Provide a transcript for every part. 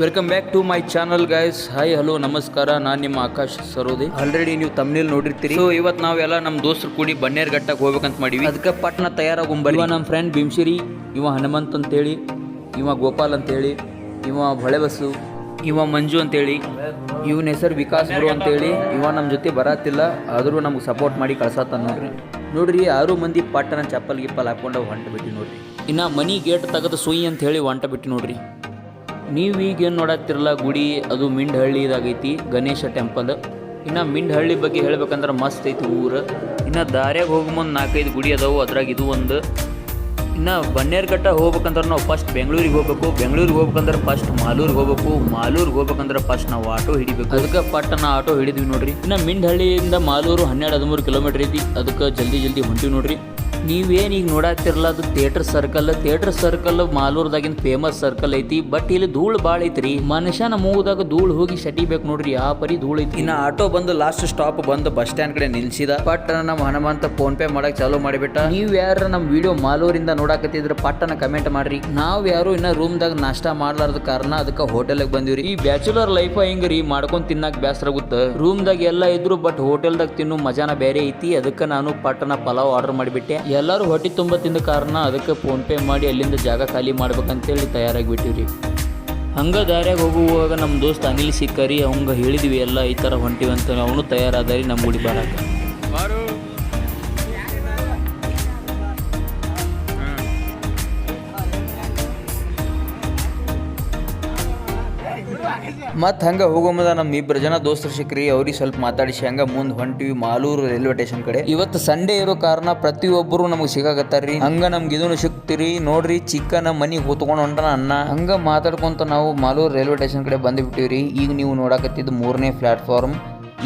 Welcome back to my channel guys hi hello ನಮಸ್ಕಾರ ನಾನು ನಿಮ್ಮ ಆಕಾಶ್ ಸರೋದಿ. ಆಲ್ರೆಡಿ ನೀವು ತಮ್ಮಲ್ಲಿ ನೋಡಿರ್ತೀರಿ. ಸೊ ಇವತ್ತು ನಾವೆಲ್ಲ ನಮ್ಮ ದೋಸ್ತರು ಕೂಡಿ ಬನ್ನೇರ್ ಘಟ್ಟಕ್ಕೆ ಹೋಗ್ಬೇಕಂತ ಮಾಡಿವಿ. ಅದಕ್ಕೆ ಪಟ್ನ ತಯಾರಾಗುಂಬರಿ ಇವ ನಮ್ಮ ಫ್ರೆಂಡ್ ಭೀಮ್ಶಿರಿ ಇವ ಹನುಮಂತ್ ಅಂತೇಳಿ ಇವ ಗೋಪಾಲ್ ಅಂತೇಳಿ ಇವ ಬಳೆಬಸು ಬಸ್ಸು ಇವ ಮಂಜು ಅಂತೇಳಿ ಇವನ ಹೆಸರು ವಿಕಾಸ್ ಗುರು ಅಂತೇಳಿ ಇವ ನಮ್ಮ ಜೊತೆ ಬರತ್ತಿಲ್ಲ ಆದರೂ ನಮ್ಗೆ ಸಪೋರ್ಟ್ ಮಾಡಿ ಕಳ್ಸತ್ತ ನೋಡ್ರಿ ನೋಡ್ರಿ ಆರು ಮಂದಿ ಪಟ್ಟನ ಚಪ್ಪಲ್ ಗಿಪ್ಪಲ್ ಹಾಕೊಂಡು ಹೊಂಟ ಬಿಟ್ಟು ನೋಡ್ರಿ. ಇನ್ನು ಮನಿ ಗೇಟ್ ತೆಗೆದು ಸುಯಿ ಅಂತ ಹೇಳಿ ಹೊಂಟ ಬಿಟ್ಟು ನೋಡ್ರಿ. ನೀವು ಈಗ ಏನು ನೋಡತ್ತಿರಲ್ಲ ಗುಡಿ ಅದು ಮಿಂಡಹಳ್ಳಿದಾಗೈತಿ ಗಣೇಶ ಟೆಂಪಲ್. ಇನ್ನು ಮಿಂಡಹಳ್ಳಿ ಬಗ್ಗೆ ಹೇಳ್ಬೇಕಂದ್ರೆ ಮಸ್ತ್ ಐತಿ ಊರು. ಇನ್ನು ದಾರ್ಯಾಗ ಹೋಗಿ ಮುಂದೆ ನಾಲ್ಕೈದು ಗುಡಿ ಅದಾವು ಅದ್ರಾಗ ಇದು ಒಂದು. ಇನ್ನು ಬನ್ನೇರ್ಘಟ್ಟ ಹೋಗ್ಬೇಕಂದ್ರೆ ನಾವು ಫಸ್ಟ್ ಬೆಂಗಳೂರಿಗೆ ಹೋಗ್ಬೇಕು ಬೆಂಗಳೂರಿಗೆ ಹೋಗ್ಬೇಕಂದ್ರೆ ಫಸ್ಟ್ ಮಾಲೂರಿಗೆ ಹೋಗ್ಬೇಕು ಮಾಲೂರಿಗೆ ಹೋಗ್ಬೇಕಂದ್ರೆ ಫಸ್ಟ್ ನಾವು ಆಟೋ ಹಿಡಿಬೇಕು. ಅದಕ್ಕೆ ಪಟ್ಟ ನಾ ಆಟೋ ಹಿಡಿದ್ವಿ ನೋಡ್ರಿ. ಇನ್ನು ಮಿಂಡಹಳ್ಳಿಯಿಂದ ಮಾಲೂರು ಹನ್ನೆರಡು ಹದಿಮೂರು ಕಿಲೋಮೀಟ್ರ್ ಐತಿ ಅದಕ್ಕೆ ಜಲ್ದಿ ಜಲ್ದಿ ಹೊಂಟಿವಿ ನೋಡ್ರಿ. ನೀವೇನು ಈಗ ನೋಡಾತಿರಲ್ಲ ಅದು ಥಿಯೇಟರ್ ಸರ್ಕಲ್ ಥಿಯೇಟರ್ ಸರ್ಕಲ್ ಮಾಲೂರ್ದಾಗಿನ ಫೇಮಸ್ ಸರ್ಕಲ್ ಐತಿ ಬಟ್ ಇಲ್ಲಿ ಧೂಳು ಭಾಳ ಐತ್ರಿ. ಮನುಷ್ಯನ ಮೂಗದಾಗ ಧೂಳು ಹೋಗಿ ಸಟಿಬೇಕು ನೋಡ್ರಿ ಆ ಪರಿ ಧೂಳು ಐತಿ ಇನ್ನ ಆಟೋ ಬಂದು ಲಾಸ್ಟ್ ಸ್ಟಾಪ್ ಬಂದು ಬಸ್ ಸ್ಟ್ಯಾಂಡ್ ಕಡೆ ನಿಲ್ಸಿದ. ಬಟ್ ನಮ್ಮ ಹನುಮಂತ ಫೋನ್ ಪೇ ಮಾಡಕ್ ಚಾಲೂ ಮಾಡಿಬಿಟ್ಟ. ನೀವು ಯಾರ ನಮ್ಮ ವಿಡಿಯೋ ಮಾಲೂರಿಂದ ನೋಡಾಕತ್ತಿದ್ರ ಪಟ್ಟನ ಕಮೆಂಟ್ ಮಾಡ್ರಿ. ನಾವು ಯಾರು ಇನ್ನ ರೂಮ್ದಾಗ ನಾಷ್ಟ ಮಾಡ್ಲಾರ್ದ ಕಾರಣ ಅದಕ್ಕೆ ಹೋಟೆಲ್ಗೆ ಬಂದಿವ್ರಿ. ಈ ಬ್ಯಾಚುಲರ್ ಲೈಫ್ ಹಿಂಗ್ರಿ? ಮಾಡ್ಕೊಂಡ್ ತಿನ್ನಕ್ ಗುತ್ತ ಆಗುತ್ತ. ರೂಮ್ದಾಗ ಎಲ್ಲ ಇದ್ರು ಬಟ್ ಹೋಟೆಲ್ ದಾಗ ತಿನ್ನು ಮಜಾನ ಬೇರೆ ಐತಿ. ಅದಕ್ಕೆ ನಾನು ಪಟ್ಟನ ಪಲಾವ್ ಆರ್ಡರ್ ಮಾಡಿಬಿಟ್ಟೆ. ಎಲ್ಲರೂ ಹೊಟ್ಟೆ ತುಂಬ ತಿಂದ ಕಾರಣ ಅದಕ್ಕೆ ಫೋನ್ಪೇ ಮಾಡಿ ಅಲ್ಲಿಂದ ಜಾಗ ಖಾಲಿ ಮಾಡ್ಬೇಕಂತೇಳಿ ತಯಾರಾಗಿ ಹಂಗೆ ಹಂಗ ದಾರ್ಯಾಗ ಹೋಗುವಾಗ ನಮ್ಮ ದೋಸ್ತ ಅನಿಲ್ ಸಿಕ್ಕರಿ, ಅವಂಗ ಹೇಳಿದ್ವಿ, ಎಲ್ಲ ಈ ಥರ ಹೊಂಟಿವಂತ ಅವನು ತಯಾರಾದಾರಿ ನಮ್ಮ ಗುಡಿ ಬರಾಕ ಮತ್ತು ಹಂಗೆ ಹೋಗೋ ಮುಂದೆ ನಮ್ಮ ಇಬ್ಬರು ಜನ ದೋಸ್ತರು ಸಿಕ್ಕ್ರಿ ಅವ್ರಿಗೆ ಸ್ವಲ್ಪ ಮಾತಾಡಿಸಿ ಹಂಗೆ ಮುಂದೆ ಹೊಂಟಿವಿ ಮಾಲೂರು ರೈಲ್ವೆ ಸ್ಟೇಷನ್ ಕಡೆ. ಇವತ್ತು ಸಂಡೇ ಇರೋ ಕಾರಣ ಪ್ರತಿಯೊಬ್ಬರು ನಮಗೆ ಸಿಗಾಕತ್ತಾರ್ರಿ. ಹಂಗೆ ನಮ್ಗೆ ಇದನ್ನು ಸಿಕ್ತಿರಿ. ನೋಡ್ರಿ ಚಿಕ್ಕನ ಮನೆಗೆ ಹೊತ್ಕೊಂಡು ಹೊಂಟನ ಅನ್ನ ಹಂಗೆ ಮಾತಾಡ್ಕೊಂತ ನಾವು ಮಾಲೂರು ರೈಲ್ವೆ ಸ್ಟೇಷನ್ ಕಡೆ ಬಂದುಬಿಟ್ಟಿವ್ರಿ. ಈಗ ನೀವು ನೋಡಾಕತ್ತಿದ್ದು ಮೂರನೇ ಪ್ಲಾಟ್ಫಾರ್ಮ್.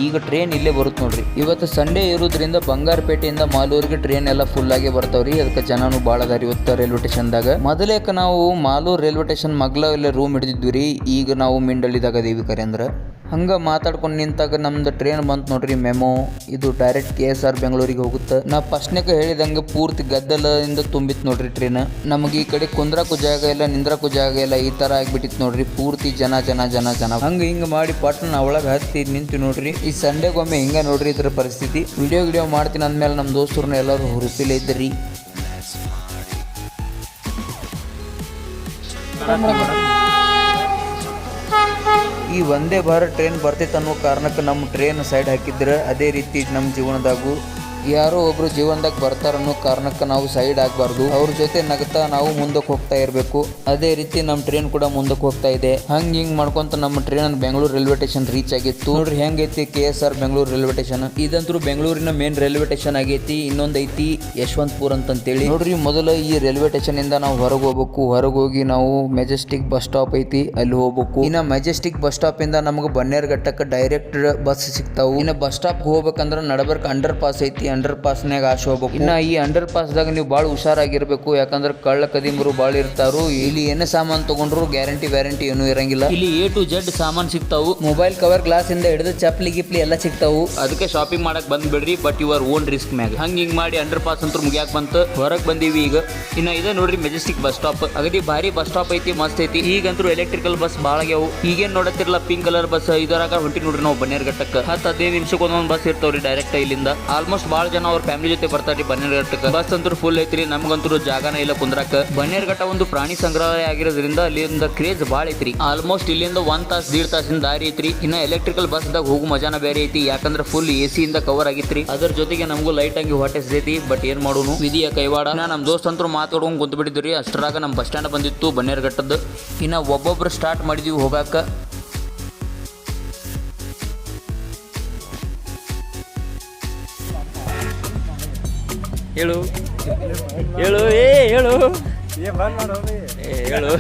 ಈಗ ಟ್ರೈನ್ ಇಲ್ಲೇ ಬರುತ್ತೆ ನೋಡ್ರಿ. ಇವತ್ತು ಸಂಡೇ ಇರೋದ್ರಿಂದ ಬಂಗಾರಪೇಟೆಯಿಂದ ಮಾಲೂರಿಗೆ ಟ್ರೈನ್ ಎಲ್ಲ ಫುಲ್ ಆಗಿ ಬರ್ತಾವ್ರಿ. ಅದಕ್ಕೆ ಜನನು ಭಾಳ ಅದಾರಿ ಇವತ್ತು ರೈಲ್ವೆ ಸ್ಟೇಷನ್ದಾಗ ಮೊದಲೇಕ ನಾವು ಮಾಲೂರು ರೈಲ್ವೆ ಸ್ಟೇಷನ್ ಮಗ್ಲ ರೂಮ್ ಹಿಡಿದಿದ್ವಿ ರೀ ಈಗ ನಾವು ಮಿಂಡಲ್ ಅದೀವಿ ಕರೆ ಅಂದ್ರೆ. ಹಂಗೆ ಮಾತಾಡ್ಕೊಂಡು ನಿಂತಾಗ ನಮ್ದು ಟ್ರೈನ್ ಬಂತು ನೋಡ್ರಿ ಮೆಮೊ. ಇದು ಡೈರೆಕ್ಟ್ ಕೆ ಎಸ್ ಆರ್ ಬೆಂಗಳೂರಿಗೆ ಹೋಗುತ್ತೆ. ನಾ ಫಸ್ಟ್ನೇಕ ಹೇಳಿದಂಗೆ ಪೂರ್ತಿ ಗದ್ದಲದಿಂದ ತುಂಬಿತ್ತು ನೋಡ್ರಿ ಟ್ರೈನ್ ನಮಗೆ ಈ ಕಡೆ ಕುಂದ್ರಕ್ಕೂ ಜಾಗ ಇಲ್ಲ ನಿಂದ್ರಕ್ಕೂ ಜಾಗ ಇಲ್ಲ, ಈ ಥರ ಆಗ್ಬಿಟ್ಟಿತ್ತು ನೋಡ್ರಿ ಪೂರ್ತಿ ಜನ ಜನ ಜನ ಜನ. ಹಂಗೆ ಹಿಂಗೆ ಮಾಡಿ ಪಟ್ನ ಒಳಗೆ ಹತ್ತಿ ನಿಂತು ನೋಡ್ರಿ. ಈ ಸಂಡೆಗೊಮ್ಮೆ ಹಿಂಗೆ ನೋಡ್ರಿ ಇದ್ರ ಪರಿಸ್ಥಿತಿ. ವಿಡಿಯೋ ವಿಡಿಯೋ ಮಾಡ್ತೀನಿ ಅಂದಮೇಲೆ ನಮ್ಮ ದೋಸ್ತರನ್ನ ಎಲ್ಲರೂ ಹುರುಪಿಲೇ ಇದ್ರಿ. ಈ ಒಂದೇ ಭಾರತ್ ಟ್ರೈನ್ ಬರ್ತೈತೆ ಅನ್ನೋ ಕಾರಣಕ್ಕೆ ನಮ್ಮ ಟ್ರೈನ್ ಸೈಡ್ ಹಾಕಿದ್ರೆ ಅದೇ ರೀತಿ ನಮ್ಮ ಜೀವನದಾಗೂ ಯಾರೋ ಒಬ್ರು ಜೀವನದಾಗ ಬರ್ತಾರ ಅನ್ನೋ ಕಾರಣಕ್ಕೆ ನಾವು ಸೈಡ್ ಆಗಬಾರ್ದು. ಅವ್ರ ಜೊತೆ ನಗ್ತಾ ನಾವು ಮುಂದಕ್ಕೆ ಹೋಗ್ತಾ ಇರಬೇಕು. ಅದೇ ರೀತಿ ನಮ್ಮ ಟ್ರೈನ್ ಕೂಡ ಮುಂದಕ್ಕೆ ಹೋಗ್ತಾ ಇದೆ. ಹಂಗೆ ಹಿಂಗೆ ಮಾಡ್ಕೊಂತ ನಮ್ಮ train Bengaluru railway station reach ಆಗಿತ್ತು. ನೋಡ್ರಿ ಹೆಂಗೈತಿ K S R Bengaluru railway station ಇದಂತೂ ಬೆಂಗಳೂರಿನ ಮೇನ್ ರೈಲ್ವೆ ಸ್ಟೇಷನ್ ಆಗೈತಿ. ಇನ್ನೊಂದು ಐತಿ ಯಶವಂತಪುರ ಅಂತಂತೇಳಿ. ನೋಡ್ರಿ ಮೊದಲು ಈ ರೈಲ್ವೆ ಸ್ಟೇಷನ್ ಇಂದ ನಾವು ಹೊರಗೆ ಹೋಗ್ಬೇಕು. ಹೊರಗೆ ಹೋಗಿ ನಾವು ಮೆಜೆಸ್ಟಿಕ್ ಬಸ್ ಸ್ಟಾಪ್ ಐತಿ, ಅಲ್ಲಿ ಹೋಗ್ಬೇಕು. ಇನ್ನ ಮೆಜೆಸ್ಟಿಕ್ ಬಸ್ ಸ್ಟಾಪ್ ಇಂದ ನಮಗೆ ಬನ್ನೇರ್ಘಟ್ಟಕ್ಕೆ ಡೈರೆಕ್ಟ್ ಬಸ್ ಸಿಗ್ತಾವು. ಇನ್ನ ಬಸ್ ಸ್ಟಾಪ್ ಹೋಗ್ಬೇಕಂದ್ರೆ ನಡಬರ್ಕ್ ಅಂಡರ್ ಪಾಸ್ ಐತಿ ಅಂಡರ್ ಪಾಸ್ನಾಗ ಆಶೆ ಹೋಗ್ಬೇಕು ಇನ್ನ ಈ ಅಂಡರ್ ಪಾಸ್ದಾಗ ನೀವು ಭಾಳ ಹುಷಾರಾಗಿರ್ಬೇಕು ಯಾಕಂದ್ರೆ ಕಳ್ಳ ಕದಿಮರು ಭಾಳ ಇರ್ತಾರು. ಇಲ್ಲಿ ಏನೇ ಸಾಮಾನು ತಗೊಂಡ್ರು ಗ್ಯಾರಂಟಿ ವ್ಯಾರಂಟಿ ಏನೂ ಇರಂಗಿಲ್ಲ. ಇಲ್ಲಿ ಎ ಟು ಜೆಡ್ ಸಾಮಾನು ಸಿಗ್ತಾವು. ಮೊಬೈಲ್ ಕವರ್ ಗ್ಲಾಸ್ ಇಂದ ಹಿಡಿದು ಚಪ್ಲಿ ಗಿಪ್ಲಿ ಎಲ್ಲ ಸಿಗ್ತಾವು. ಅದಕ್ಕೆ ಶಾಪಿಂಗ್ ಮಾಡಕ್ ಬಂದ್ಬಿಡ್ರಿ ಬಟ್ ಯುವರ್ ಓನ್ ರಿಸ್ಕ್ ಮ್ಯಾಗ. ಹಂಗ ಹಿಂಗ್ ಮಾಡಿ ಅಂಡರ್ ಪಾಸ್ ಅಂತ ಮುಗಿಯಾಕ್ ಬಂತು. ಹೊರಗೆ ಬಂದೀವಿ ಈಗ. ಇನ್ನ ಇದ ನೋಡ್ರಿ ಮೆಜೆಸ್ಟಿಕ್ ಬಸ್ ಸ್ಟಾಪ್ ಅಗದಿ ಭಾರಿ ಬಸ್ ಸ್ಟಾಪ್ ಐತಿ ಮಸ್ತ್ ಐತಿ. ಈಗಂತೂ ಎಲೆಕ್ಟ್ರಿಕಲ್ ಬಸ್ ಭಾಳ ಆಗ್ಯಾವು. ಈಗೇನ್ ನೋಡತ್ತಿರಲ್ಲ ಪಿಂಕ್ ಕಲರ್ ಬಸ್ ಇದರಾಗ ಹೊಂಟಿ ನೋಡ್ರಿ ನಾವು ಬನ್ನೇರ್ಘಟ್ಟಕ್ಕೆ. ಹತ್ತು ಹದಿನೈದು ನಿಮಿಷಕ್ಕೆ ಒಂದೊಂದು ಬಸ್ ಇರ್ತಾವ್ರಿ ಡೈರೆಕ್ಟ್ ಇಲ್ಲಿಂದ. ಆಲ್ಮೋಸ್ಟ್ ಭಾಳ ಜನ ಅವ್ರ ಫ್ಯಾಮಿಲಿ ಜೊತೆ ಬರ್ತಾರ್ರಿ ಬನ್ನೇರ್ಘಟ್ಟಕ್ಕೆ ಬಸ್ ಅಂತೂ ಫುಲ್ ಐತ್ರಿ, ನಮ್ಗಂತೂ ಜಾಗನ ಇಲ್ಲ ಕುಂದ್ರಾಕ. ಬನ್ನೇರ್ಘಟ್ಟ ಒಂದು ಪ್ರಾಣಿ ಸಂಗ್ರಹಾಲಯ ಆಗಿರೋದ್ರಿಂದ ಅಲ್ಲಿಂದ ಕ್ರೇಜ್ ಬಹಳ ಐತ್ರಿ. ಆಲ್ಮೋಸ್ಟ್ ಇಲ್ಲಿಂದ ಒಂದ್ ತಾಸ್, ದೀಡ್ ತಾಸಿನ ದಾರಿ ಐತ್ರಿ. ಇನ್ನ ಎಲೆಕ್ಟ್ರಿಕಲ್ ಬಸ್ ದಾಗ ಹೋಗು ಮಜಾನ ಬೇರೆ ಐತಿ, ಯಾಕಂದ್ರೆ ಫುಲ್ ಎ ಸಿ ಇಂದ ಕವರ್ ಆಗಿತ್ರಿ. ಅದ್ರ ಜೊತೆಗೆ ನಮಗೂ ಲೈಟ್ ಆಗಿ ಹೊಟ್ಟೆ ಸಿದೈತಿ ಬಟ್ ಏನ್ ಮಾಡೋನು? ವಿಧಿಯ ಕೈವಾಡ. ನಮ್ ದೋಸ್ತ್ ಅಂತೂ ಮಾತಾಡ್ಕೊಂಡು ಕುಂತು ಬಿಟ್ಟಿದ್ರಿ ಅಷ್ಟರಾಗ ನಮ್ಮ ಬಸ್ ಸ್ಟ್ಯಾಂಡ್ ಬಂದಿತ್ತು ಬನ್ನೇರ್ಘಟ್ಟದ ಇನ್ನ ಒಬ್ಬೊಬ್ರು ಸ್ಟಾರ್ಟ್ ಮಾಡಿದ್ವಿ ಹೋಗಾಕ. ಹೇಳು. ಹೇಳು ಏ ಹೇಳು. ಏ ಹೇಳು.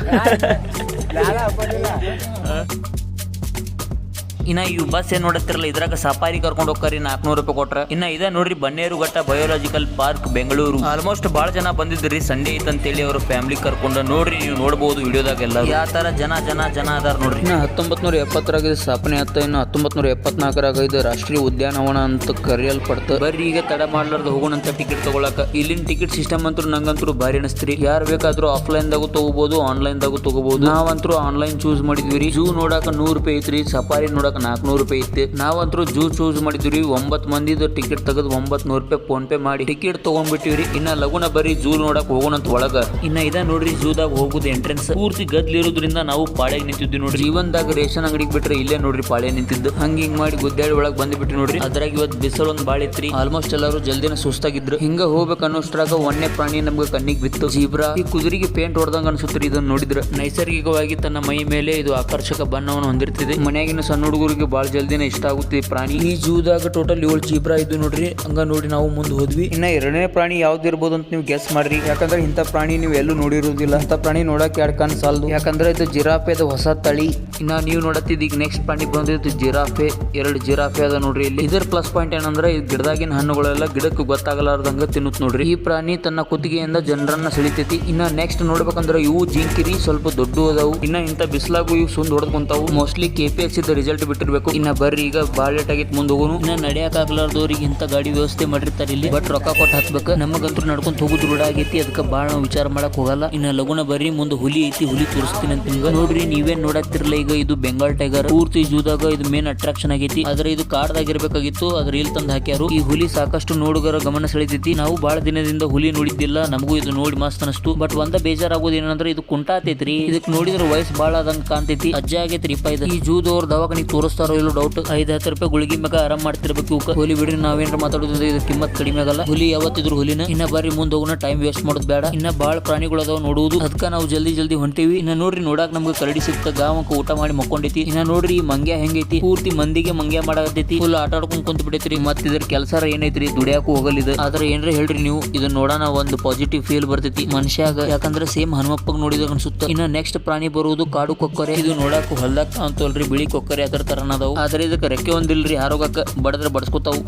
ಇನ್ನ ಈ ಬಸ್ ಏನ್ ನೋಡತ್ತಿರಲ್ಲ ಇದ್ರಾಗ ಸಫಾರಿ ಕರ್ಕೊಂಡು ಹೋಗ್ರಿ ನಾಲ್ಕನೂರು ರೂಪಾಯಿ ಕೊಟ್ರ. ಇನ್ನ ಇದ ನೋಡ್ರಿ Bannerghatta biological park Bengaluru. Almost ಬಹಳ ಜನ ಬಂದಿದ್ರಿ ಸಂಡೇ ಐತ್ ಅಂತೇಳಿ ಅವ್ರ ಫ್ಯಾಮಿಲಿ ಕರ್ಕೊಂಡು ನೋಡ್ರಿ ನೀವು ನೋಡಬಹುದು ವಿಡಿಯೋದಾಗ ಎಲ್ಲ ಯಾವ ತರ ಜನ ಜನ ಜನ ಅದಾರ ನೋಡ್ರಿ. ಇನ್ನ ಹತ್ತೊಂಬತ್ ನೂರ ಎಪ್ಪತ್ತರಾಗ ಇದು ಸ್ಥಾಪನೆ ಆತ ಇನ್ನು ಹತ್ತೊಂಬತ್ ನೂರ ಎಪ್ಪತ್ನಾಲ್ಕರಾಗ ಇದು ರಾಷ್ಟ್ರೀಯ ಉದ್ಯಾನವನ ಅಂತ ಕರೆಯಲ್ಪಡ್ತ. ಬರ್ರಿ ಈಗ ತಡ ಮಾಡ್ಲಾರ್ದ ಹೋಗೋಣಂತ ಟಿಕೆಟ್ ತಗೊಳಕ. ಇಲ್ಲಿನ ಟಿಕೆಟ್ ಸಿಸ್ಟಮ್ ಅಂತೂ ನಂಗಂತೂ ಭಾರಿ ಅನಿಸ್ತ್ರಿ ಯಾರು ಬೇಕಾದ್ರೂ ಆಫ್ಲೈನ್ ದಾಗು ತಗೋಬಹುದು ಆನ್ಲೈನ್ ದಾಗು ತಗೋಬಹುದು ನಾವಂತೂ ಆನ್ಲೈನ್ ಚೂಸ್ ಮಾಡಿದ್ವಿ ರೀ ಜೂ ನೋಡಾಕ ನೂರು ರೂಪಾಯಿ ಐತ್ರಿ ಸಫಾರಿ ನೋಡಾಕ ನಾಲ್ಕನೂರು ರೂಪಾಯಿ ಇತ್ತು ನಾವಂತರೂ ಜೂ ಚೂಸ್ ಮಾಡಿದ್ವಿ ಒಂಬತ್ತು ಮಂದಿದು ಟಿಕೆಟ್ ತೆಗೆದು ಒಂಬತ್ತು ನೂರು ರೂಪಾಯಿ ಫೋನ್ ಪೇ ಮಾಡಿ ಟಿಕೆಟ್ ತಗೊಂಡ್ಬಿಟ್ಟಿವ್ರಿ. ಇನ್ನ ಲಗುನ ಬರೀ ಜೂ ನೋಡಕ್ ಹೋಗೋಣಂತ ಒಳಗ. ಇನ್ನ ಇದ ನೋಡ್ರಿ ಜೂದಾಗ ಹೋಗುದು ಎಂಟ್ರೆನ್ಸ್ ಪೂರ್ತಿ ಗದ್ಲಿರೋದ್ರಿಂದ ನಾವು ಪಾಳ್ಯಾಗ ನಿಂತಿದ್ವಿ ನೋಡ್ರಿ. ಜೀವನದಾಗ ರೇಷನ್ ಅಂಗಡಿಗೆ ಬಿಟ್ರೆ ಇಲ್ಲೇ ನೋಡ್ರಿ ಪಾಳೆ ನಿಂತಿದ್ದು. ಹಂಗ ಹಿಂಗ್ ಮಾಡಿ ಗುದ್ದಾಡಿ ಒಳಗ್ ಬಂದ್ಬಿಟ್ಟು ನೋಡ್ರಿ. ಅದ್ರಾಗ ಇವತ್ತು ಬಿಸಿಲು ಒಂದ್ ಬಾಳ ಇತ್ರಿ ಆಲ್ಮೋಸ್ಟ್ ಎಲ್ಲರೂ ಜಲ್ದಿನ ಸುಸ್ತಾಗಿದ್ರು. ಹಿಂಗ ಹೋಗ್ಬೇಕು ಅನ್ನೋಷ್ಟ್ರಾಗ ಒಂದೇ ಪ್ರಾಣಿ ನಮ್ಗೆ ಕಣ್ಣಿಗೆ ಬಿತ್ತು. ಜೀಬ್ರಾ. ಈ ಕುದುರೆಗೆ ಪೇಂಟ್ ಹೊಡೆದಂಗ ಅನ್ಸುತ್ತೆ ಇದನ್ನ ನೋಡಿದ್ರ. ನೈಸರ್ಗಿಕವಾಗಿ ತನ್ನ ಮೈ ಮೇಲೆ ಇದು ಆಕರ್ಷಕ ಬಣ್ಣವನ್ನು ಹೊಂದಿರ್ತಿದೆ. ಮನೆಯಾಗಿನ ಸಣ್ಣ ಹುಡುಗರಿಗೆ ಬಾಳ ಜಲ್ದಿನ ಇಷ್ಟ ಆಗುತ್ತೆ ಈ ಪ್ರಾಣಿ. ಈ ಜೂದಾಗ ಟೋಟಲ್ ಏಳು ಚೀಬ್ರಾ ಇದು ನೋಡ್ರಿ. ಹಂಗ ನೋಡಿ ನಾವು ಮುಂದೆ ಹೋದ್ವಿ. ಇನ್ನ ಎರಡನೇ ಪ್ರಾಣಿ ಯಾವ್ದು ಇರ್ಬೋದು ಅಂತ ನೀವು ಗೆಸ್ ಮಾಡ್ರಿ. ಯಾಕಂದ್ರೆ ಇಂಥ ಪ್ರಾಣಿ ನೀವು ಎಲ್ಲೂ ನೋಡಿರೋದಿಲ್ಲ. ಅಂತ ಪ್ರಾಣಿ ನೋಡಕ್ ಎರಡು ಕಣ್ ಸಾಲದು. ಯಾಕಂದ್ರೆ ಇದು ಜಿರಾಫೆದ ಹೊಸ ತಳಿ. ಇನ್ನ ನೀವು ನೋಡತ್ತಿದ್ ನೆಕ್ಸ್ಟ್ ಪ್ರಾಣಿ ಬಂದಿದ್ದು ಜಿರಾಫೆ. ಎರಡು ಜಿರಾಫೆ ಅದ ನೋಡ್ರಿ ಇಲ್ಲಿ. ಇದರ ಪ್ಲಸ್ ಪಾಯಿಂಟ್ ಏನಂದ್ರೆ ಈ ಗಿಡದಾಗಿನ ಹಣ್ಣುಗಳೆಲ್ಲ ಗಿಡಕ್ಕೆ ಗೊತ್ತಾಗಲಾರ್ದಂಗ ತಿನ್ನುತ್ತ ನೋಡ್ರಿ. ಈ ಪ್ರಾಣಿ ತನ್ನ ಕುತ್ತಿಗೆಯಿಂದ ಜನರನ್ನ ಸೆಳಿತೈತಿ. ಇನ್ನ ನೆಕ್ಸ್ಟ್ ನೋಡ್ಬೇಕಂದ್ರೆ ಇವು ಜಿಂಕಿರಿ ಸ್ವಲ್ಪ ದೊಡ್ಡ ಅದಾವು. ಇನ್ನ ಇಂಥ ಬಿಸ್ಲಾಗು ಇವು ಸುಂದ್ ಹೊಡೆದ್ಕೊಂತಾವು ಮೋಸ್ಟ್ಲಿ ಕೆ ಪಿ ಎಸ್ ಇದ ರಿಸಲ್ಟ್ ಬಿಟ್ಟಿರ್ಬೇಕು. ಇನ್ನ ಬರ್ರಿ, ಈಗ ಬಾಳ ಲೇಟ್ ಆಗಿತ್ತು, ಮುಂದೆ ಹೋಗೋನು. ಇನ್ನ ನಡೆಯಕ್ ಆಗ್ಲಾರ್ದವ್ರಿಗೆ ಇಂತ ಗಾಡಿ ವ್ಯವಸ್ಥೆ ಮಾಡಿರ್ತಾರೆ ಇಲ್ಲಿ. ಬಟ್ ರೊಕ್ಕ ಕೊಟ್ಟು ಹತ್ಬೇಕು. ನಮಗಂತೂ ನಡ್ಕೊಂಡ್ ಹೋಗುದು ರೂಢ ಆಗೈತಿ. ಅದಕ್ಕೆ ಬಾಳ ನಾವು ವಿಚಾರ ಮಾಡಕ್ ಹೋಗಲ್ಲ. ಇನ್ನ ಲಗುನ ಬರ್ರಿ, ಮುಂದೆ ಹುಲಿ ಐತಿ, ಹುಲಿ ತೋರಿಸ್ತೀನಿ ಅಂತ ನಿಮ್ಗೆ. ನೋಡ್ರಿ, ನೀವೇನ್ ನೋಡತ್ತಿರ್ಲ, ಈಗ ಇದು ಬೆಂಗಾಲ್ ಟೈಗರ್ ಪೂರ್ತಿ ಜೂದಾಗ ಇದು ಮೇನ್ ಅಟ್ರಾಕ್ಷನ್ ಆಗೈತಿ. ಆದ್ರೆ ಇದು ಕಾಡ್ದಾಗ ಇರ್ಬೇಕಾಗಿತ್ತು. ಅದ್ರ ಇಲ್ಲಿ ತಂದು ಹಾಕ್ಯಾರು. ಈ ಹುಲಿ ಸಾಕಷ್ಟು ನೋಡುಗರ ಗಮನ ಸೆಳೆತೈತಿ. ನಾವು ಬಹಳ ದಿನದಿಂದ ಹುಲಿ ನೋಡಿದ್ದಿಲ್ಲ. ನಮಗೂ ಇದು ನೋಡಿ ಮಸ್ತ್ ಅನಿಸ್ತು ಬಟ್ ಒಂದ ಬೇಜಾರಾಗೋದು ಏನಂದ್ರೆ ಇದು ಕುಂಟಾತೈತ್ರಿ. ಇದಕ್ ನೋಡಿದ್ರೆ ವಯಸ್ಸು ಬಾಳ ಆದಂಗ ಕಾಣ್ತೈತಿ. ಅಜ್ಜ ಇಪ್ಪ ಇದು. ಈ ಜೂದವ್ರ ದವಾಖಾನಿಗೆ ತೋರಿಸ್ತಾರೋ ಇಲ್ಲೋ ಡೌಟ್ ಐದ್, ಹತ್ತು ರೂಪಾಯಿ ಗುಳಿಗೆ ಮ್ಯಾಗ ಆರಾಮ್ ಮಾಡ್ತಿರ್ಬೇಕು ಹುಲಿ ಬಿಡ್ರಿ, ನಾವೇನ್ರ ಮಾತಾಡೋದ್ರಿಂದ ಇದು ಕಿಮ್ಮತ್ ಕಡಿಮೆ ಆಗಲ್ಲ. ಹುಲಿ ಯಾವತ್ತಿದ್ರು ಹುಲಿನ. ಇನ್ನ ಬಾರಿ ಮುಂದೆ ಹೋಗೋಣ ಟೈಮ್ ವೇಸ್ಟ್ ಮಾಡೋದು ಬೇಡ. ಇನ್ನ ಬಾಳ ಪ್ರಾಣಿಗಳು ಅದಾವ ನೋಡುವುದು. ಅದಕ್ಕ ನಾವು ಜಲ್ದಿ ಜಲ್ದಿ ಹೊಂಟಿವಿ. ಇನ್ನ ನೋಡ್ರಿ, ನೋಡಾಕ ನಮ್ಗೆ ಕರಡಿ ಸಿಕ್ತ ಗಾವಕ್ಕ ಊಟ ಮಾಡಿ ಮಕ್ಕೊಂಡೈತಿ. ಇನ್ನ ನೋಡ್ರಿ, ಈ ಮಂಗ್ಯ ಹೆಂಗೈತಿ. ಪೂರ್ತಿ ಮಂದಿಗೆ ಮಂಗ್ಯ ಮಾಡತೈತಿ ಫುಲ್ ಆಟ ಆಡ್ಕೊಂಡ್ ಕುಂತ ಬಿಡೈತ್ರಿ ಮತ್ ಇದ್ರ ಕೆಲಸ ಏನೈತ್ರಿ? ದುಡಿಯಾಕು ಹೋಗಲಿದೆ ಆದ್ರೆ ಏನ್ರ ಹೇಳ್ರಿ ನೀವು? ಇದನ್ನ ನೋಡೋಣ ಒಂದು ಪಾಸಿಟಿವ್ ಫೀಲ್ ಬರ್ತೈತಿ ಮನುಷ್ಯಾಗ. ಯಾಕಂದ್ರೆ ಸೇಮ್ ಹನುಮಪ್ಪಗ್ ನೋಡಿದಾಗ ಅನ್ಸುತ್ತ. ಇನ್ನ ನೆಕ್ಸ್ಟ್ ಪ್ರಾಣಿ ಬರುವುದು ಕಾಡು ಕೊಕ್ಕರೆ. ಇದು ನೋಡಾಕ ಹೊಲ್ದಾಗ ಅಂತಲ್ರಿ ಬಿಳಿ ಕೊಕ್ಕರೆ ಅದರ ತರನ ಅದಾವು ಆದ್ರೆ ಇದಕ್ಕೆ ರೆಕ್ಕೆ ಒಂದಿಲ್ರಿ ಆರೋಗ್ಯಕ್ಕ ಬಡದ್ರೆ ಬಡ್ಸ್ಕೊತಾವು.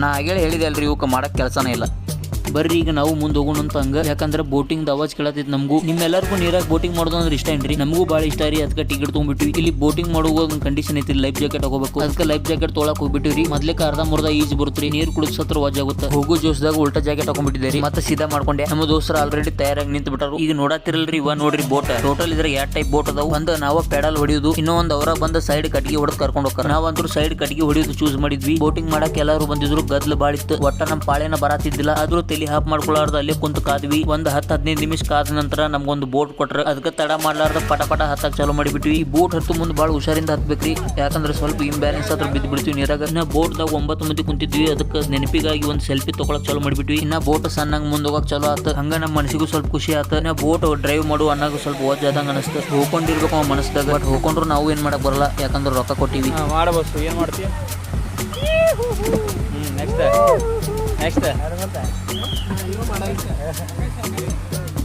ನಾ ಆಗೇಳಿ ಹೇಳಿದೆ ಅಲ್ರಿ ಇವಕ್ಕೆ ಮಾಡಕ್ ಕೆಲಸನೇ ಇಲ್ಲ. ಬರ್ರಿ, ಈಗ ನಾವು ಮುಂದೆ ಹೋಗೋಣ ಅಂತ ಹಂಗ. ಯಾಕಂದ್ರ ಬೋಟಿಂಗ್ ಅವಾಜ್ ಕೇಳತ್ತಿತ್ತು ನಮಗೂ. ನಿಮ್ಮೆಲ್ಲರಿಗೂ ನೀರಾಗ ಬೋಟಿಂಗ್ ಮಾಡೋದು ಅಂದ್ರೆ ಇಷ್ಟ ಏನ್ರಿ? ನಮಗೂ ಭಾಳ ಇಷ್ಟ ರೀ ಅದಕ್ಕೆ ಟಿಕೆಟ್ ತೊಗೊಂಡ್ಬಿಟ್ವಿ. ಇಲ್ಲಿ ಬೋಟಿಂಗ್ ಒಂದು ಕಂಡೀಷನ್ ಐತಿ ಲೈಫ್ ಜಾಕೆಟ್ ಹೋಗಬೇಕು ಅದಕ್ಕೆ ಲೈಫ್ ಜಾಕೆಟ್ ತೊಗೊಳಕ್ ಹೋಗ್ಬಿಟ್ಟಿವ್ರಿ. ಮೊದ್ಲೇ ಅರ್ಧ ಮುರ್ಧ ಈಜ್ ಬರುತ್ರಿ. ನೀರು ಕುಡಿಸತ್ರ ವಾಜ್ ಆಗುತ್ತೆ? ಹೋಗೋ ಜೋಸ್ದಾಗ ಉಲ್ಟಾ ಜಾಕೆಟ್ ಹಾಕೊಂಡ್ಬಿಟ್ಟಿದ್ದೀರಿ ಮತ್ತೆ ಸೀದಾ ಮಾಡ್ಕೊಂಡೆ. ನಮ್ಮ ದೋಸ್ತರ ಆಲ್ರೆಡಿ ತಯಾರಾಗಿ ನಿಂತು ಬಿಟ್ಟಾರು ಈಗ ನೋಡತ್ತಿರಲ್ರಿ ಇವ ನೋಡ್ರಿ ಬೋಟ್ ಟೋಟಲ್ ಇದ್ರೆ ಎರಡ್ ಟೈಪ್ ಬೋಟ್ ಅದಾವ. ಒಂದ್ ನಾವ ಪೆಡಲ್ ಹೊಡಿಯೋದು ಇನ್ನೊಂದ್ ಅವರ ಬಂದ ಸೈಡ್ ಕಟ್ಟಿಗೆ ಹೊಡೆದು ಕರ್ಕೊಂಡು ಹೋಗ್ತಾರೆ. ನಾವಂತೂ ಸೈಡ್ ಕಟ್ಟಿಗೆ ಹೊಡಿಯೋದು ಚೂಸ್ ಮಾಡಿದ್ವಿ. ಬೋಟಿಂಗ್ ಮಾಡಕ್ ಎಲ್ಲಾರು ಬಂದಿದ್ರು, ಗದ್ಲು ಬಾಳಿತ್ತು. ಒಟ್ಟ ನಮ್ ಪಾಳೆನ ಬರಾತಿದ್ದಿಲ್ಲ. ಆದ್ರೂ ತಲೆ ಹಾಪ್ ಮಾಡ್ಕೊಳ್ಳಾರ್ದ, ಅಲ್ಲೇ ಕುಂತ ಕಾದ್ವಿ. ಒಂದ್ ಹತ್ತು ಹದಿನೈದು ನಿಮಿಷ ಕಾದ ನಂತರ ನಮ್ಗೊಂದು ಬೋಟ್ ಕೊಟ್ರ. ಅದಕ್ಕೆ ತಡ ಮಾಡ್ಲಾರ್ದ, ಪಟ ಪಟ ಹತ್ತಕ್ ಚಾಲೂ ಮಾಡಿಬಿಟ್ವಿ. ಈ ಬೋಟ್ ಹತ್ತು ಮುಂದೆ ಭಾಳ ಹುಷಾರಿಂದ ಹತ್ಬೇಕ್ರಿ. ಯಾಕಂದ್ರೆ ಸ್ವಲ್ಪ ಇಂಬ್ಯಾಲೆನ್ಸ್ ಹತ್ರ ಬಿದ್ದು ಬಿಡ್ತೀವಿ ನೀರಾಗ. ಇನ್ನ ಬೋಟ್ದಾಗ ಒಂಬತ್ತು ಮಂದಿ ಕುಂತಿದ್ವಿ. ಅದಕ್ಕೆ ನೆನಪಿಗಾಗಿ ಒಂದು ಸೆಲ್ಫಿ ತಗೊಳಕ್ ಚಾಲೂ ಮಾಡಿಬಿಟ್ವಿ. ಇನ್ನ ಬೋಟ್ ಸಣ್ಣಂಗ್ ಮುಂದೆ ಹೋಗಕ್ ಚಾಲೂ ಆತ. ಹಂಗ ನಮ್ಮ ಮನಸ್ಸಿಗೂ ಸ್ವಲ್ಪ ಖುಷಿ ಆತ. ಇನ್ನ ಬೋಟ್ ಡ್ರೈವ್ ಮಾಡು ಅನ್ನಾಗ ಸ್ವಲ್ಪ ಆದಂಗ ಅನಸ್ತ. ಹೋಗ್ಕೊಂಡಿರ್ಬೇಕು ಅವ್ನ ಮನಸ್ದಾಗ. ಬಟ್ ಹೋಗ್ಕೊಂಡ್ರು ನಾವು ಏನ್ ಮಾಡಕ್ ಬರಲ್ಲ. ಯಾಕಂದ್ರೆ ರೊಕ್ಕ ಕೊಟ್ಟಿವಿ. ಮಾಡಬಹುದು ಏನ್ ಮಾಡ್ತೀವಿ ನೆಕ್ಸ್ಟ್ ನೆಕ್ಸ್ಟ್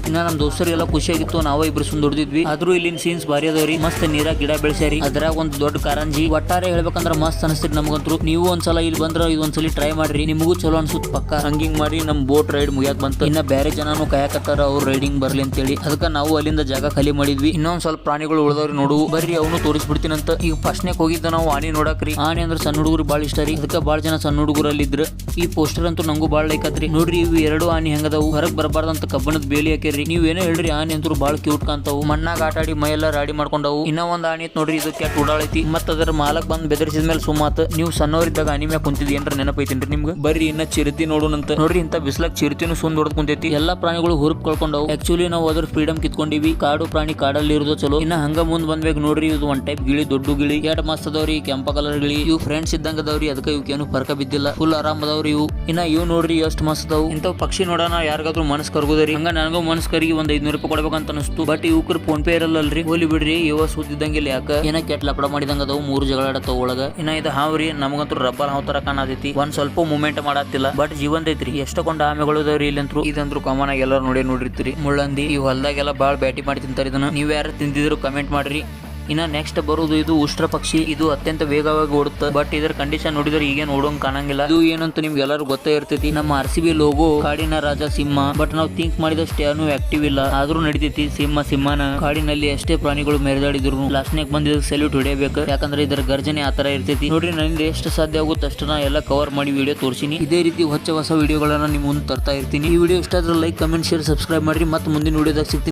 ಇನ್ನ ನಮ್ ದೋಸ್ತರಿಗೆಲ್ಲ ಖುಷಿಯಾಗಿತ್ತು. ನಾವ ಇಬ್ರು ದುಡ್ದಿದ್ವಿ. ಆದ್ರೂ ಇಲ್ಲಿನ ಸೀನ್ಸ್ ಭಾರಿ ಅದಾವ್ರಿ. ಮಸ್ತ್ ನೀರಾಗ ಗಿಡ ಬೆಳೆಸ್ಯಾರಿ. ಅದ್ರಾಗ ಒಂದು ದೊಡ್ಡ ಕಾರಂಜಿ. ಒಟ್ಟಾರೆ ಹೇಳ್ಬೇಕಂದ್ರ ಮಸ್ತ್ ಅನಿಸ್ತಿದ್ ನಮಗಂತ್ರು. ನೀವು ಒಂದ್ಸಲ ಇಲ್ಲಿ ಬಂದ್ರ ಇದೊಂದ್ಸಲಿ ಟ್ರೈ ಮಾಡ್ರಿ. ನಿಮಗೂ ಚಲೋ ಅನ್ಸುತ್ತ ಪಕ್ಕ. ಹಂಗಿಂಗ್ ಮಾಡಿ ನಮ್ ಬೋಟ್ ರೈಡ್ ಮುಗಿಯಾಕ್ ಬಂತು. ಇನ್ನ ಬೇರೆ ಜನನು ಕಾಯಕತ್ತಾರ ಅವ್ರು ರೈಡಿಂಗ್ ಬರ್ಲಿ ಅಂತೇಳಿ. ಅದಕ್ಕ ನಾವು ಅಲ್ಲಿಂದ ಜಾಗ ಖಾಲಿ ಮಾಡಿದ್ವಿ. ಇನ್ನೊಂದ್ ಸ್ವಲ್ಪ ಪ್ರಾಣಿಗಳು ಉಳ್ದವ್ರಿ ನೋಡು. ಬರ್ರಿ, ಅವನು ತೋರಿಸ್ಬಿಡ್ತೀನಂತ ಈಗ ಫಸ್ಟ್ನೇ ಹೋಗಿದ್ದ ನಾವು ಆನೆ ನೋಡಕ್ರಿ. ಆನೆ ಅಂದ್ರೆ ಸಣ್ಣ ಹುಡುಗರು ಬಾಳ ಇಷ್ಟ ರೀ. ಅದಕ್ಕ ಬಾಳ ಜನ ಸಣ್ಣ ಹುಡುಗರು ಅಲ್ಲಿದ್ರು ಈ ಪೋಸ್ಟರ್ ಅಂತೂ ನಂಗೂ ಬಾಳ ಲೈಕ್ ಆತ್ರಿ. ನೋಡ್ರಿ, ಇವು ಎರಡು ಆನೆ ಹೆಂಗದವು. ಹೊರಗ್ ಬರಬಾರ್ದಂತ ಕಬ್ಬಣದ ಬೇಲಿ ಹಾಕ್ಯಾರಿ ನೀವ್ ಏನೋ ಹೇಳ್ರಿ, ಆನೆ ಅಂತೂ ಬಾಳ ಕ್ಯೂಟ್ ಕಾಣ್ತಾವು. ಮಣ್ಣಾಗ ಆಟ ಆಡಿ ಎಲ್ಲ ರಾಡಿ ಮಾಡ್ಕೊಂಡವು. ಇನ್ನ ಒಂದ್ ಆನೆ ಐತ್ ನೋಡ್ರಿ, ಇದು ಕೆಟ್ಟ ಉಡಾಳೈತಿ. ಮತ್ತ ಅದರ ಮಾಲಕ್ ಬಂದ್ ಬೆದರಿಸಿದ ಮೇಲೆ ಸುಮಾತ್. ನೀವು ಸಣ್ಣವರಿದ್ದಾಗ ಆನೆ ಮ್ಯಾಗ ಕುಂತಿದ್ ಏನ್ರ ನೆನಪೈತೇನ್ರಿ ನಿಮ್ಗೆ? ಬರ್ರಿ, ಇನ್ನ ಚಿರತಿ ನೋಡೋಣಂತ. ನೋಡ್ರಿ ಇಂತ ಬಿಸ್ಲಕ್ ಚಿರತಿನೂ ಸುಂದ್ ಹೊಡೆದ್ ಕುಂತೈತಿ. ಎಲ್ಲಾ ಪ್ರಾಣಿಗಳು ಹುರುಪ್ ಕಳ್ಕೊಂಡವು. ಆಕ್ಚುಲಿ ನಾವು ಅದ್ರ ಫ್ರೀಡಮ್ ಕಿತ್ಕೊಂಡಿವಿ. ಕಾಡು ಪ್ರಾಣಿ ಕಾಡಲ್ಲಿ ಇರೋದು ಚಲೋ. ಇನ್ನ ಹಂಗ ಮುಂದ್ ಬಂದ್ಬೇಕು ನೋಡ್ರಿ, ಇದು ಒನ್ ಟೈಪ್ ಗಿಳಿ, ದೊಡ್ಡ ಗಿಳಿ. ಎಟ್ ಮಸ್ತ್ ಅದಾವ್ರಿ, ಕೆಂಪ ಕಲರ್ ಗಿಳಿ. ಇವು ಫ್ರೆಂಡ್ಸ್ ಇದ್ದಂಗ ಅದಾವ್ರಿ, ಅದಕ್ಕೆ ಏನು ಫರ್ಕ ಬಿದ್ದಿಲ್ಲ. ಫುಲ್ ಆರಾಮ್ ಅದಾವ್ರಿ ಇವು. ಇನ್ನ ಇವ್ ನೋಡ್ರಿ ಎಷ್ಟು ಮಸ್ತ್ ಅದಾವು. ಇಂಥವ್ ಪಕ್ಷಿ ನೋಡೋಣ ಯಾರಿಗಾದ್ರೂ ಮನಸ್ ಕರ್ಗೋದ್ರಿ. ಹಂಗ ನನಗೂ ಮನಸ್ ಕರಿಗೆ ಒಂದ್ ಐದ್ನೂರು ರೂಪಾಯಿ ಕೊಡ್ಬೇಕಂತ ಅನಿಸ್ತು ಬಟ್ ಇವಕ್ರ ಫೋನ್ ಪೇ ಇರಲ್ಲಲ್ರಿ. ಹೋಲಿ ಬಿಡ್ರಿ, ಇವ ಸುದ್ದಿದ್ದಂಗಿಲ್ಲ ಯಾಕ? ಏನ ಕೆಟ್ಟ ಲಪಡ ಮಾಡಿದಂಗ ಅದಾವು ಮೂರು ಜಗಳ ಒಳಗ. ಇನ್ನ ಇದು ಹಾವ್ರಿ, ನಮಗಂತೂ ರಬ್ಬರ್ ಹಾವ್ ತರ ಕಾಣತೈತಿ. ಒಂದ್ ಸ್ವಲ್ಪ ಮೂಮೆಂಟ್ ಮಾಡತ್ತಿಲ್ಲ ಬಟ್ ಜೀವಂತ ಐತ್ರಿ. ಎಷ್ಟಕೊಂಡ ಆಮೆಗಳು ಅದಾವ್ರಿ ಇಲ್ಲಂತ್ರು. ಇದಂತ್ರು ಕಾಮನ್ ಆಗಿ ಎಲ್ಲರೂ ನೋಡಿ ನೋಡಿರ್ತೀರಿ. ಮುಳ್ಳಂದಿ, ಈ ಹೊಲ್ದಾಗೆಲ್ಲ ಬಾಳ್ ಬ್ಯಾಟಿ ಮಾಡಿ ತಿಂತಾರ ಇದನ್ನ. ನೀವ್ ಯಾರು ತಿಂದಿದ್ರು ಕಮೆಂಟ್ ಮಾಡ್ರಿ. ಇನ್ನ ನೆಕ್ಸ್ಟ್ ಬರುವುದು ಇದು ಉಷ್ಟ್ರ ಪಕ್ಷಿ. ಇದು ಅತ್ಯಂತ ವೇಗವಾಗಿ ಓಡುತ್ತೆ. ಬಟ್ ಇದರ ಕಂಡೀಷನ್ ನೋಡಿದ್ರೆ ಈಗೇನು ಓಡೋಂಗ್ ಕಾಣಂಗಿಲ್ಲ. ಇದು ಏನಂತ ನಿಮ್ಗೆ ಎಲ್ಲರೂ ಗೊತ್ತೇ ಇರ್ತೈತಿ. ನಮ್ಮ ಆರ್ ಸಿ ಬಿ ಲೋಗೋ ಕಾಡಿನ ರಾಜ ಸಿಂಹ. ಬಟ್ ನಾವು ಥಿಂಕ್ ಮಾಡಿದಷ್ಟು ಯಾರು ಆಕ್ಟಿವ್ ಇಲ್ಲ. ಆದ್ರೂ ನಡಿತೈತಿ ಸಿಂಹ ಸಿಂಹನ. ಕಾಡಿನಲ್ಲಿ ಎಷ್ಟೇ ಪ್ರಾಣಿಗಳು ಮೆರೆದಾಡಿದ್ರು ಲಾಸ್ಟ್ನಾಗ ಬಂದ ಸೆಲ್ಯೂಟ್ ಹೊಡಿಯಬೇಕು. ಯಾಕಂದ್ರೆ ಇದರ ಗರ್ಜನೆ ಆತರ ತರ ಇರ್ತೈತಿ. ನೋಡ್ರಿ, ನನ್ನಿಂದ ಎಷ್ಟು ಸಾಧ್ಯ ಆಗುತ್ತೆ ಅಷ್ಟು ನಾ ಎಲ್ಲ ಕವರ್ ಮಾಡಿ ವಿಡಿಯೋ ತೋರಿಸಿನಿ. ಇದೇ ರೀತಿ ಹೊಚ್ಚ ಹೊಸ ವಿಡಿಯೋಗಳನ್ನ ನಿಮ್ ಮುಂದೆ ತರ್ತಾ ಇರ್ತೀನಿ. ಈ ವಿಡಿಯೋ ಇಷ್ಟ ಲೈಕ್ ಕಮೆಂಟ್ ಶೇರ್ ಸಬ್ಸ್ಕ್ರೈಬ್ ಮಾಡ್ರಿ. ಮತ್ತೆ ಮುಂದಿನ ವಿಡಿಯೋದಾಗ ಸಿಗ್ತೀನಿ.